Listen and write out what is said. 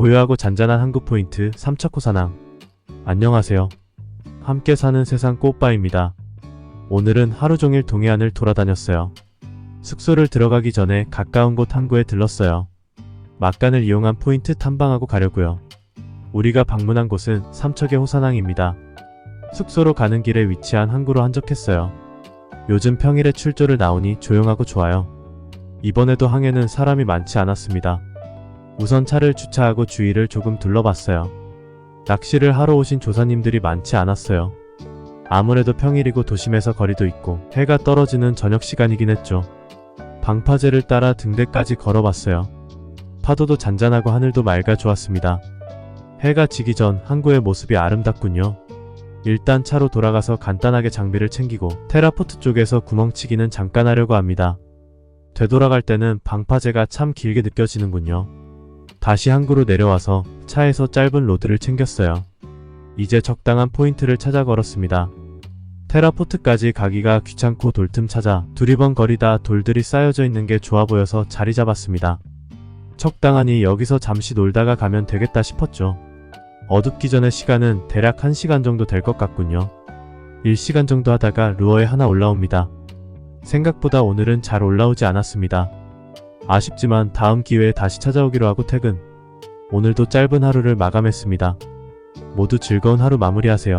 고요하고 잔잔한 항구 포인트 삼척호산항. 안녕하세요. 함께 사는 세상 꽃바입니다. 오늘은 하루 종일 동해안을 돌아다녔어요. 숙소를 들어가기 전에 가까운 곳 항구에 들렀어요. 막간을 이용한 포인트 탐방하고 가려고요. 우리가 방문한 곳은 삼척의 호산항입니다. 숙소로 가는 길에 위치한 항구로 한적했어요. 요즘 평일에 출조를 나오니 조용하고 좋아요. 이번에도 항에는 사람이 많지 않았습니다. 우선 차를 주차하고 주위를 조금 둘러봤어요. 낚시를 하러 오신 조사님들이 많지 않았어요. 아무래도 평일이고 도심에서 거리도 있고 해가 떨어지는 저녁 시간이긴 했죠. 방파제를 따라 등대까지 걸어봤어요. 파도도 잔잔하고 하늘도 맑아 좋았습니다. 해가 지기 전 항구의 모습이 아름답군요. 일단 차로 돌아가서 간단하게 장비를 챙기고 테라포트 쪽에서 구멍치기는 잠깐 하려고 합니다. 되돌아갈 때는 방파제가 참 길게 느껴지는군요. 다시 항구로 내려와서 차에서 짧은 로드를 챙겼어요. 이제 적당한 포인트를 찾아 걸었습니다. 테라포트까지 가기가 귀찮고 돌틈 찾아 두리번 거리다 돌들이 쌓여져 있는 게 좋아 보여서 자리 잡았습니다. 적당하니 여기서 잠시 놀다가 가면 되겠다 싶었죠. 어둡기 전에 시간은 대략 1시간 정도 될 것 같군요. 1시간 정도 하다가 루어에 하나 올라옵니다. 생각보다 오늘은 잘 올라오지 않았습니다. 아쉽지만 다음 기회에 다시 찾아오기로 하고 퇴근. 오늘도 짧은 하루를 마감했습니다. 모두 즐거운 하루 마무리하세요.